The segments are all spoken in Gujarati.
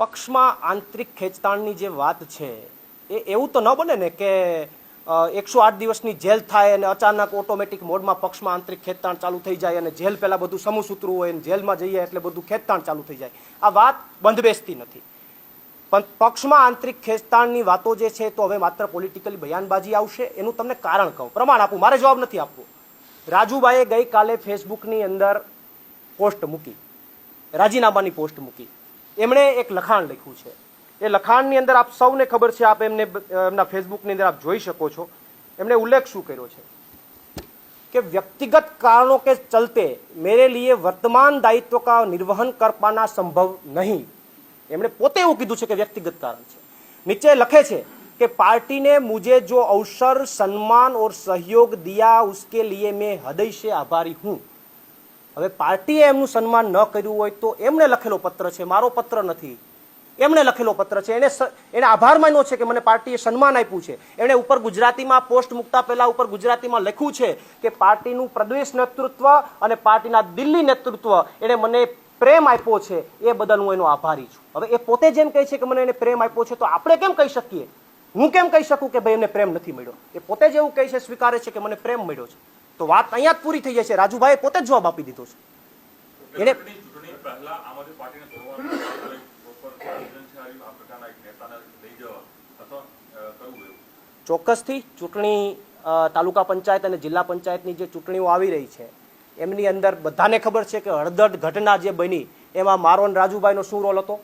પક્ષમાં આંતરિક ખેંચતાણની જે વાત છે, એ એવું તો ન બને ને કે એકસો આઠ દિવસની જેલ થાય અને અચાનક ઓટોમેટિક મોડમાં પક્ષમાં આંતરિક ખેંચતાણ ચાલુ થઈ જાય અને જેલ પહેલાં બધું સમૂહ સૂત્રું હોય અને જેલમાં જઈએ એટલે બધું ખેંચતાણ ચાલુ થઈ જાય. આ વાત બંધ બેસતી નથી. પણ પક્ષમાં આંતરિક ખેંચતાણની વાતો જે છે, તો હવે માત્ર પોલિટિકલી બયાનબાજી આવશે એનું તમને કારણ કહું. પ્રમાણ આપું, મારે જવાબ નથી આપવો. રાજુભાઈએ ગઈકાલે ફેસબુકની અંદર પોસ્ટ મૂકી, રાજીનામાની પોસ્ટ મૂકી. એમણે એક લખાણ લખ્યું છે એ લખાણની અંદર આપ સૌને ખબર છે આપ એમને એમના ફેસબુકની અંદર આપ જોઈ શકો છો એમણે ઉલ્લેખ શું કર્યો છે कि व्यक्तिगत कारणों के चलते मेरे लिए वर्तमान दायित्व का निर्वहन कर पाना संभव नहीं એમણે પોતે એવું કીધું છે કે વ્યક્તિગત કારણ છે નીચે લખે છે कि पार्टी ने मुझे जो अवसर सम्मान और सहयोग दिया उसके लिए मैं हृदय से आभारी हूं હવે પાર્ટીએ એમનું સન્માન ન કર્યું હોય તો એમણે લખેલો પત્ર છે, મારો પત્ર નથી. એમણે લખેલો પત્ર છે, એને એને આભાર માન્યો છે કે મને પાર્ટીએ સન્માન આપ્યું છે. એણે ઉપર ગુજરાતીમાં પોસ્ટ મૂકતા પહેલા ઉપર ગુજરાતીમાં લખ્યું છે કે પાર્ટીનું પ્રદેશ નેતૃત્વ અને પાર્ટીના દિલ્હી નેતૃત્વ એણે મને પ્રેમ આપ્યો છે, એ બદલ હું એનો આભારી છું. હવે એ પોતે જેમ કહે છે કે મને એને પ્રેમ આપ્યો છે, તો આપણે કેમ કહી શકીએ? હું કેમ કહી શકું કે ભાઈ એમને પ્રેમ નથી મળ્યો? એ પોતે જ એવું કહે છે, સ્વીકારે છે કે મને પ્રેમ મળ્યો છે. તો વાત અહીંયા જ પૂરી થઈ જશે. રાજુભાઈ રાજુભાઈએ પોતે જ જવાબ આપી દીધો છે. એને ચોક્કસથી ચૂંટણી તાલુકા પંચાયત અને જિલ્લા પંચાયતની જે ચૂંટણીઓ આવી રહી છે એમની અંદર બધાને ખબર છે કે હળદર ઘટના જે બની એમાં મારો અને રાજુભાઈનો શું રોલ હતો?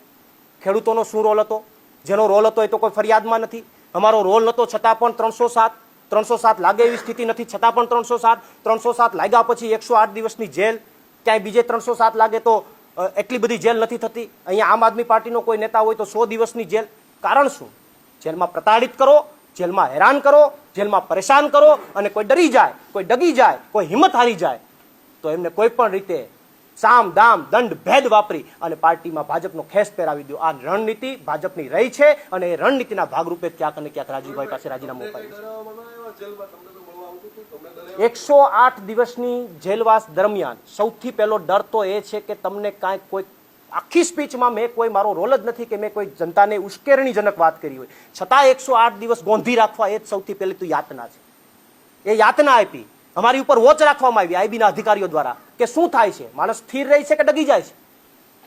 ખેડૂતોનો શું રોલ હતો? જેનો રોલ હતો એ તો કોઈ ફરિયાદમાં નથી. અમારો રોલ નહોતો છતાં પણ ત્રણસો સાત ત્રણસો સાત લાગે એવી સ્થિતિ નથી. છતાં પણ ત્રણસો સાત ત્રણસો સાત લાગ્યા પછી એકસો આઠ દિવસની જેલ, ક્યાંય બીજે ત્રણસો સાત લાગે તો એટલી બધી જેલ નથી થતી. અહીંયા આમ આદમી પાર્ટીનો કોઈ નેતા હોય તો સો દિવસની જેલ. કારણ શું? જેલમાં પ્રતાડિત કરો, જેલમાં હેરાન કરો, જેલમાં પરેશાન કરો અને કોઈ ડરી જાય, કોઈ ડગી જાય, કોઈ હિંમત હારી જાય, તો એમને કોઈ પણ રીતે સામ, દામ, દંડ, ભેદ વાપરી અને પાર્ટીમાં ભાજપનો ખેસ પહેરાવી દો. આ રણનીતિ ભાજપની રહી છે અને એ રણનીતિના ભાગરૂપે ક્યાંક અને ક્યાંક રાજુભાઈ પાસે રાજીનામું અપાયું એકસો આઠ દિવસની જેલવાસ દરમિયાન સૌથી પહેલો ડર તો એ છે કે તમને કાંઈક કોઈ આખી સ્પીચમાં મેં કોઈ મારો રોલ જ નથી કે મેં કોઈ જનતાને ઉશ્કેરણીજનક વાત કરી હોય. છતાં એકસો આઠ દિવસ ગોંધી રાખવા એ જ સૌથી પહેલી તો યાતના છે. એ યાતના આપી. અમારી ઉપર વોચ રાખવામાં આવી આઈબીના અધિકારીઓ દ્વારા કે શું થાય છે? માણસ સ્થિર રહી છે કે ડગી જાય છે?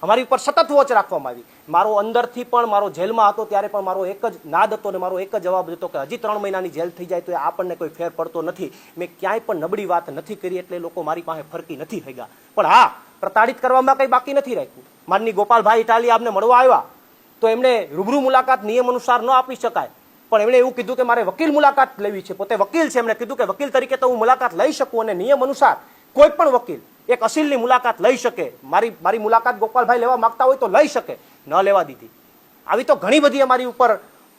અમારી ઉપર સતત વોચ રાખવામાં આવી. મારો અંદરથી પણ મારો જેલમાં હતો ત્યારે પણ મારો એક જ નાદ હતો અને મારો એક જ જવાબ હતો કે હજી ત્રણ મહિનાની જેલ થઈ જાય તો એ આપણને કોઈ ફેર પડતો નથી. મેં ક્યાંય પણ નબળી વાત નથી કરી એટલે લોકો મારી પાસે ફરકી નથી થઈ ગયા પણ હા, પ્રતાડિત કરવામાં કંઈ બાકી નથી રાખ્યું. માનની ગોપાલભાઈ ઇટાલી આપને મળવા આવ્યા તો એમણે રૂબરૂ મુલાકાત નિયમ અનુસાર ન આપી શકાય. પણ એમણે એવું કીધું કે મારે વકીલ મુલાકાત લેવી છે. પોતે વકીલ છે. એમણે કીધું કે વકીલ તરીકે તો હું મુલાકાત લઈ શકું અને નિયમ અનુસાર કોઈ પણ વકીલ એક અસીલની મુલાકાત લઈ શકે, મારી મારી મુલાકાત ગોપાલભાઈ લેવા માંગતા હોય તો લઈ શકે, ન લેવા દીધી. આવી તો ઘણી બધી અમારી ઉપર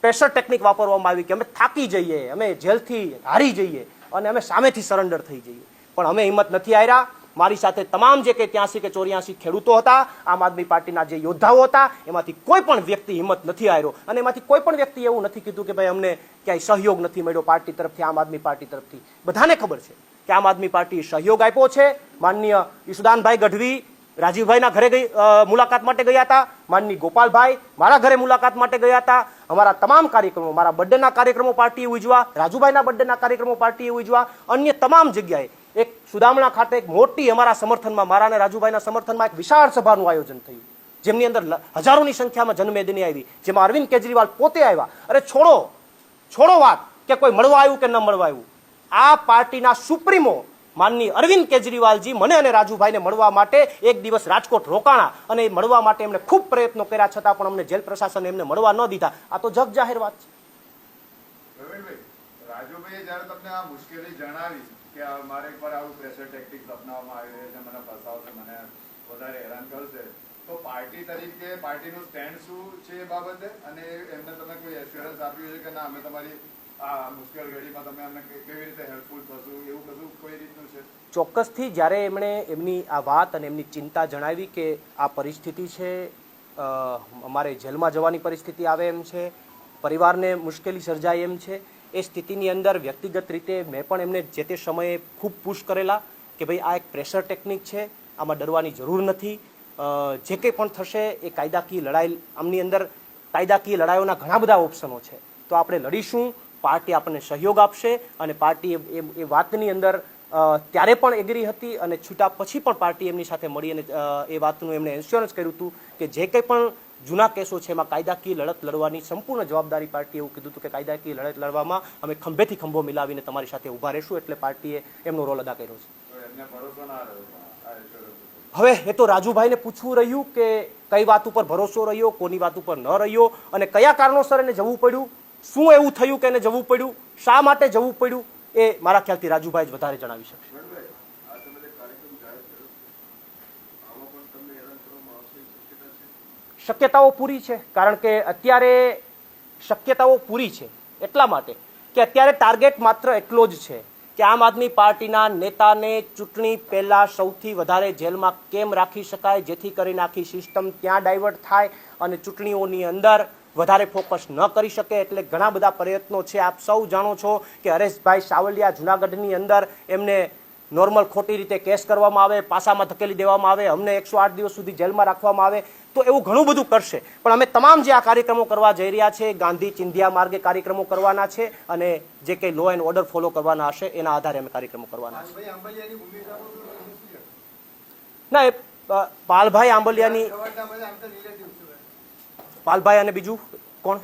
પ્રેશર ટેકનિક વાપરવામાં આવી કે અમે થાકી જઈએ, અમે જેલથી હારી જઈએ અને અમે સામેથી સરેન્ડર થઈ જઈએ. પણ અમે હિંમત નથી આવ્યા મારી સાથે તમામ જે કે ત્યાંસી કે ચોર્યાસી ખેડૂતો હતા, આમ આદમી પાર્ટીના જે યોદ્ધાઓ હતા, એમાંથી કોઈ પણ વ્યક્તિ હિંમત નથી આવ્યો અને એમાંથી કોઈ પણ વ્યક્તિ એવું નથી કીધું કે ભાઈ અમને ક્યાંય સહયોગ નથી મળ્યો પાર્ટી તરફથી, આમ આદમી પાર્ટી તરફથી. બધાને ખબર છે. કે આમ આદમી પાર્ટી સહયોગ આપ્યો છે. માનનીય ઈશુદાનભાઈ ગઢવી રાજીવભાઈના ઘરે ગઈ મુલાકાત માટે ગયા હતા. માનની ગોપાલભાઈ મારા ઘરે મુલાકાત માટે ગયા હતા. અમારા તમામ કાર્યક્રમો, મારા બર્થડેના કાર્યક્રમો પાર્ટીએ ઉજવા રાજુભાઈના બર્થડેના કાર્યક્રમો પાર્ટીએ ઉજવા અન્ય તમામ જગ્યાએ એક સુદામણા ખાતે એક મોટી અમારા સમર્થનમાં, મારા અને રાજુભાઈના સમર્થનમાં એક વિશાળ સભાનું આયોજન થયું. જેમની અંદર હજારોની સંખ્યામાં જનમેદની આવી. જેમાં અરવિંદ કેજરીવાલ પોતે આવ્યા. અરે છોડો છોડો વાત કે કોઈ મળવા આવ્યું કે ન મળવા આવ્યું? આ પાર્ટીના સુપ્રીમો માનની અરવિંદ કેજરીવાલજી મને અને રાજુભાઈને મળવા માટે એક દિવસ રાજકોટ રોકાણા અને એ મળવા માટે એમણે ખૂબ પ્રયત્નો કર્યા, છતાં પણ અમને જેલ પ્રશાસને એમને મળવા ન દીધા. આ તો જગ જાહેર વાત છે. રાજુભાઈએ કે મારે એકવાર આવું છે, મને ફસાવશે મને વધારે હેરાન કરશે, તો પાર્ટી તરીકે પાર્ટીનું સ્ટેન્ડ શું છે એ બાબતે? અને એમને તમે કોઈ એશ્યોરન્સ આપ્યું છે કે ના, અમે તમારી ચોક્કસથી જ્યારે એમણે એમની આ વાત અને એમની ચિંતા જણાવી કે આ પરિસ્થિતિ છે અમારે જેલમાં જવાની પરિસ્થિતિ આવે એમ છે, પરિવારને મુશ્કેલી સર્જાય એમ છે, એ સ્થિતિની અંદર વ્યક્તિગત રીતે મેં પણ એમને જે તે સમયે ખૂબ પુશ કરેલા કે ભાઈ આ એક પ્રેશર ટેકનિક છે, આમાં ડરવાની જરૂર નથી. જે કંઈ પણ થશે એ કાયદાકીય લડાઈ, આમની અંદર કાયદાકીય લડાઈઓના ઘણા બધા ઓપ્શનો છે. તો આપણે લડીશું પાર્ટી આપણને સહયોગ આપશે અને પાર્ટી એ- વાતની અંદર ત્યારે પણ એગ્રી હતી અને છૂટા પછી પણ પાર્ટી એમની સાથે મળી અને એ વાતનું એમણે ઇન્સ્યોરન્સ કર્યું હતું કે જે કંઈ પણ જૂના કેસો છે એમાં કાયદાકીય લડત લડવાની સંપૂર્ણ જવાબદારી પાર્ટીએ એવું કીધું હતું કે કાયદાકીય લડત લડવામાં અમે ખંભેથી ખંભો મિલાવીને તમારી સાથે ઊભા રહેશું એટલે પાર્ટીએ એમનો રોલ અદા કર્યો છે. હવે એ તો રાજુભાઈને પૂછવું રહ્યું કે કઈ વાત ઉપર ભરોસો રહ્યો કોની વાત ઉપર ન રહ્યો અને કયા કારણોસર એને જવું પડ્યું શું એવું થયું કે એને જવું પડ્યું? શા માટે જવું પડ્યું? એ મારા ખ્યાલથી રાજુભાઈ જ વધારે જણાવી શકશે. શક્યતાઓ પૂરી છે કારણ કે અત્યારે શક્યતાઓ પૂરી છે એટલા માટે કે અત્યારે ટાર્ગેટ માત્ર એટલો જ છે કે આમ આદમી પાર્ટીના નેતાને ચૂંટણી પહેલા સૌથી વધારે જેલમાં કેમ રાખી શકાય જેથી કરીને આખી સિસ્ટમ ત્યાં ડાયવર્ટ થાય અને ચૂંટણીઓની અંદર વધારે ફોકસ ન કરી શકે એટલે ઘણા બધા પ્રયત્નો છે. આપ સૌ જાણો છો કે હરેશભાઈ સાવલિયા જુનાગઢની અંદર એમને નોર્મલ ખોટી રીતે કેસ કરવામાં આવે પાસામાં ધકેલી દેવામાં આવે અમને એકસો આઠ દિવસ સુધી જેલમાં રાખવામાં આવે તો એવું ઘણું બધું કરશે. પણ અમે તમામ જે આ કાર્યક્રમો કરવા જઈ રહ્યા છે ગાંધી ચિંધિયા માર્ગે કાર્યક્રમો કરવાના છે અને જે કંઈ લો એન્ડ ઓર્ડર ફોલો કરવાના હશે એના આધારે અમે કાર્યક્રમો કરવાના છે? ના એ પાલભાઈ આંબલિયાની ખવડના બધા આમ તો relative છે ભાઈ. પાલભાઈ અને બીજું કોણ?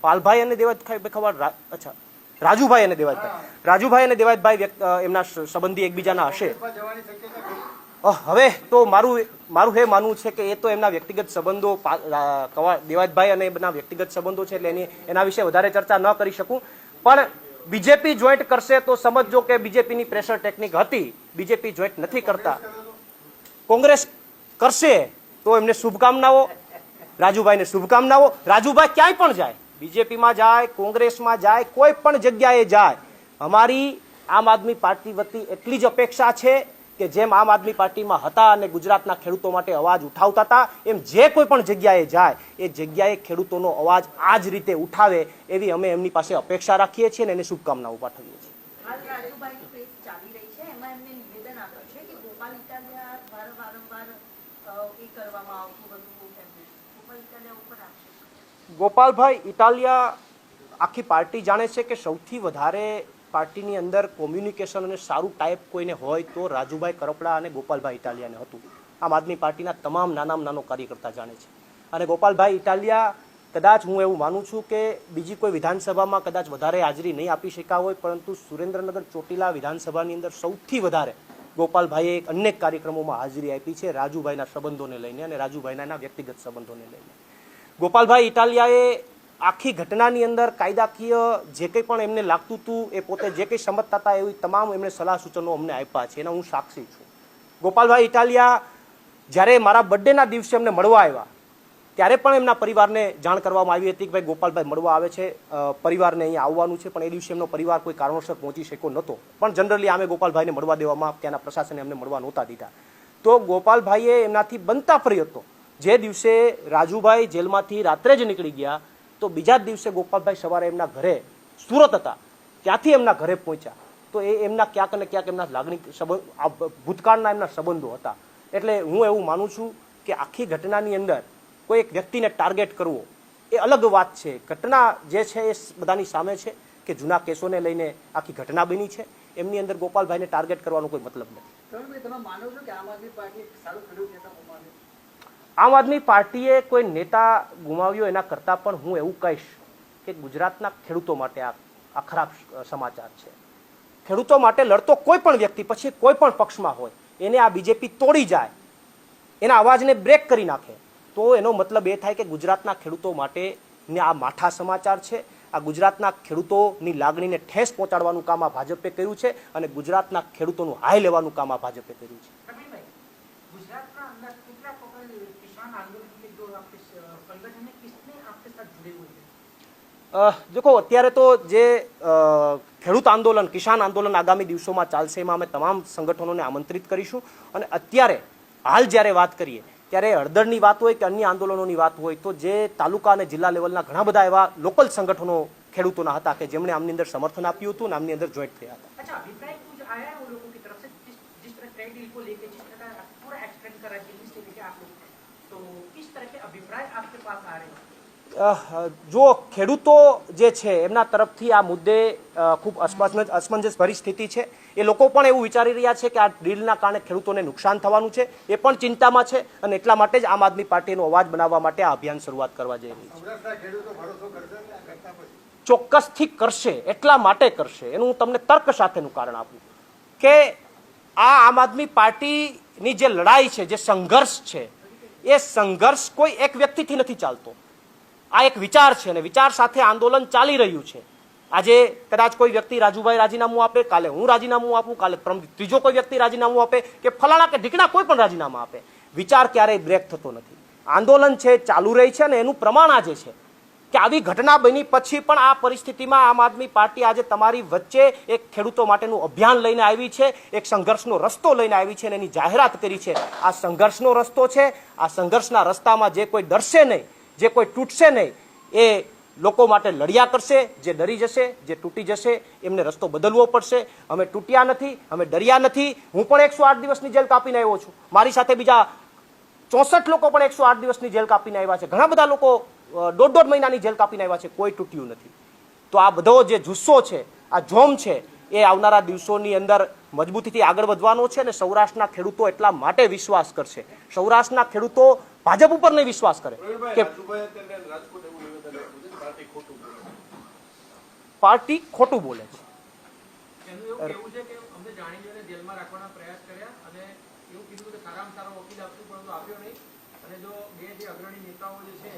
પાલભાઈ અને દેવાજભાઈ ખબર અચ્છા. રાજુભાઈ અને દેવાજભાઈ રાજુભાઈ અને દેવાજભાઈ એમના સંબંધી એકબીજાના હશે. હવે તો મારું મારું એ માનવું છે કે એ તો એમના વ્યક્તિગત સંબંધો કવા- દેવાજભાઈ અને એમના વ્યક્તિગત સંબંધો છે એટલે એની એના વિશે વધારે ચર્ચા ન કરી શકું. પણ બીજેપી જોઈન્ટ કરશે તો સમજજો કે બીજેપીની પ્રેશર ટેકનિક હતી. બીજેપી જોઈન્ટ નથી કરતા. કોંગ્રેસ કરશે તો એમને શુભકામનાઓ. રાજુભાઈને શુભકામનાઓ. રાજુભાઈ ક્યાંય પણ જાય, બીજેપીમાં જાય, કોંગ્રેસમાં જાય, કોઈ પણ જગ્યાએ જાય, અમારી આમ આદમી પાર્ટી વતી એટલી જ અપેક્ષા છે કે જેમ આમ આદમી પાર્ટીમાં હતા અને ગુજરાતના ખેડૂતો માટે અવાજ ઉઠાવતા હતા, એમ જે કોઈ પણ જગ્યાએ જાય, એ જગ્યાએ ખેડૂતોનો અવાજ આ જ રીતે ઉઠાવે એવી અમે એમની પાસે અપેક્ષા રાખીએ છીએ અને એને શુભકામનાઓ પાઠવીએ છીએ. ગોપાલભાઈ, ઇટાલિયા આખી પાર્ટી જાણે છે કે સૌથી વધારે પાર્ટીની અંદર કોમ્યુનિકેશન અને સારું ટાઈપ કોઈને હોય તો રાજુભાઈ કરપડા અને ગોપાલભાઈ ઇટાલિયાને હતું. આમ આદમી પાર્ટીના તમામ નાનામાં નાનો કાર્યકર્તા જાણે છે. અને ગોપાલભાઈ, ઇટાલિયા કદાચ હું એવું માનું છું કે બીજી કોઈ વિધાનસભામાં કદાચ વધારે હાજરી નહીં આપી શક્યા હોય, પરંતુ સુરેન્દ્રનગર ચોટીલા વિધાનસભાની અંદર સૌથી વધારે ગોપાલભાઈએ અનેક કાર્યક્રમોમાં હાજરી આપી છે, રાજુભાઈના સંબંધોને લઈને અને રાજુભાઈના વ્યક્તિગત સંબંધોને લઈને. ગોપાલભાઈ ઇટાલિયાએ આખી ઘટનાની અંદર કાયદાકીય જે કંઈ પણ એમને લાગતું હતું, એ પોતે જે કંઈ સમજતા હતા એવી તમામ એમણે સલાહ સૂચનો અમને આપ્યા છે, એના હું સાક્ષી છું. ગોપાલભાઈ ઇટાલિયા જ્યારે મારા બર્થડેના દિવસે અમને મળવા આવ્યા ત્યારે પણ એમના પરિવારને જાણ કરવામાં આવી હતી કે ભાઈ ગોપાલભાઈ મળવા આવે છે પરિવારને અહીંયા આવવાનું છે, પણ એ દિવસે એમનો પરિવાર કોઈ કારણોસર પહોંચી શક્યો નહોતો. પણ જનરલી આમે ગોપાલભાઈને મળવા દેવામાં ત્યાંના પ્રશાસને એમને મળવા નહોતા દીધા. તો ગોપાલભાઈએ એમનાથી બનતા પ્રયત્નો જે દિવસે રાજુભાઈ જેલમાંથી રાત્રે જ નીકળી ગયા, તો બીજા જ દિવસે ગોપાલભાઈ સવારે એમના ઘરે સુરત હતા. ત્યાંથી એમના ઘરે પહોંચ્યા. તો એ એમના ક્યાંક ને ક્યાંક એમના લાગણી સંબંધ ભૂતકાળના એમના સંબંધો હતા. એટલે હું એવું માનું છું કે આખી ઘટનાની અંદર કોઈ એક વ્યક્તિને ટાર્ગેટ કરવો એ અલગ વાત છે. ઘટના જે છે એ બધાની સામે છે કે જૂના કેસોને લઈને આખી ઘટના બની છે. એમની અંદર ગોપાલભાઈને ટાર્ગેટ કરવાનો કોઈ મતલબ નથી. આમ આદમી પાર્ટીએ કોઈ નેતા ગુમાવ્યો એના કરતાં પણ હું એવું કહીશ કે ગુજરાતના ખેડૂતો માટે આ આ ખરાબ સમાચાર છે. ખેડૂતો માટે લડતો કોઈ પણ વ્યક્તિ પછી કોઈ પણ પક્ષમાં હોય એને આ બીજેપી તોડી જાય એના અવાજને બ્રેક કરી નાખે. તો એનો મતલબ એ થાય કે ગુજરાતના ખેડૂતો માટે ને આ માઠા સમાચાર છે. આ ગુજરાતના ખેડૂતોની લાગણીને ઠેસ પહોંચાડવાનું કામ આ ભાજપે કર્યું છે અને ગુજરાતના ખેડૂતોનું હાય લેવાનું કામ આ ભાજપે કર્યું છે. દેખો અત્યારે તો જે ખેડૂત આંદોલન કિસાન આંદોલન આગામી દિવસોમાં ચાલશે એમાં અમે તમામ સંગઠનોને આમંત્રિત કરીશું. અને અત્યારે હાલ જ્યારે વાત કરીએ ત્યારે હળદરની વાત હોય કે અન્ય આંદોલનોની વાત હોય તો જે તાલુકા અને જિલ્લા લેવલના ઘણા બધા એવા લોકલ સંગઠનો ખેડૂતોના હતા કે જેમણે આમની અંદર સમર્થન આપ્યું હતું અને આમની અંદર જોઈન્ટ થયા હતા अच्छा अभिप्राय कुछ आया है वो लोगों की तरफ से जिस जिस तरह ट्रेड डील को लेकर जिस तरह पूरा एक्सटेंड करा कि इस तरह के अभिप्राय आपके पास आ रहे हैं અ, જો ખેડૂતો જે છે એમના તરફથી આ મુદ્દે ખૂબ અસમંજસ અસમંજસ ભરી સ્થિતિ છે. એ લોકો પણ એવું વિચારી રહ્યા છે કે આ ડીલના કારણે ખેડૂતોને નુકસાન થવાનું છે. એ પણ ચિંતામાં છે અને એટલા માટે જ આમ આદમી પાર્ટીનો અવાજ બનાવવા માટે આ અભિયાન શરૂઆત કરવા જઈ રહી છે. ચોક્કસથી કરશે એટલા માટે કરશે. એનું હું તમને તર્ક સાથેનું કારણ આપું. કે આ આમ આદમી પાર્ટીની જે લડાઈ છે જે સંઘર્ષ છે એ સંઘર્ષ કોઈ એક વ્યક્તિથી નથી ચાલતો. આ એક વિચાર છે અને વિચાર સાથે આંદોલન ચાલી રહ્યું છે. આજે કદાચ કોઈ વ્યક્તિ રાજુભાઈ રાજીનામું આપે, કાલે હું રાજીનામું આપું, કાલે ત્રીજો કોઈ વ્યક્તિ રાજીનામું આપે કે ફલાણા કે ઢીકણા કોઈ પણ રાજીનામું આપે. વિચાર ક્યારેય બ્રેક થતો નથી. આંદોલન છે, ચાલુ રહી છે અને એનું પ્રમાણ આજે છે. કે આવી ઘટના બની પછી પણ આ પરિસ્થિતિમાં આમ આદમી પાર્ટી આજે તમારી વચ્ચે એક ખેડૂતો માટેનું અભિયાન લઈને આવી છે, એક સંઘર્ષનો રસ્તો લઈને આવી છે અને એની જાહેરાત કરી છે. આ સંઘર્ષનો રસ્તો છે, આ સંઘર્ષના રસ્તામાં જે કોઈ ડરશે નહીં જે કોઈ તૂટશે નહીં, એ લોકો માટે લડ્યા કરશે, જે ડરી જશે, જે તૂટી જશે, એમને રસ્તો બદલવો પડશે. અમે તૂટ્યા નથી, અમે ડર્યા નથી. હું પણ એકસો આઠ દિવસની જેલ કાપીને આવ્યો છું. મારી સાથે બીજા ચોસઠ લોકો પણ એકસો આઠ દિવસની જેલ કાપીને આવ્યા છે. ઘણા બધા લોકો દોઢ દોઢ મહિનાની જેલ કાપીને આવ્યા છે. કોઈ તૂટ્યું નથી. તો આ બધો જે જુસ્સો છે, આ જોમ છે એ આવનારા દિવસોની અંદર મજબૂતીથી આગળ વધવાનો છે અને સૌરાષ્ટ્રના ખેડૂતો એટલા માટે વિશ્વાસ કરશે સૌરાષ્ટ્રના ખેડૂતો ભાજપ ઉપર નહીં વિશ્વાસ કરે કે પાર્ટી ખોટું બોલે છે. અને જો બે જે અગ્રણી નેતાઓ જે છે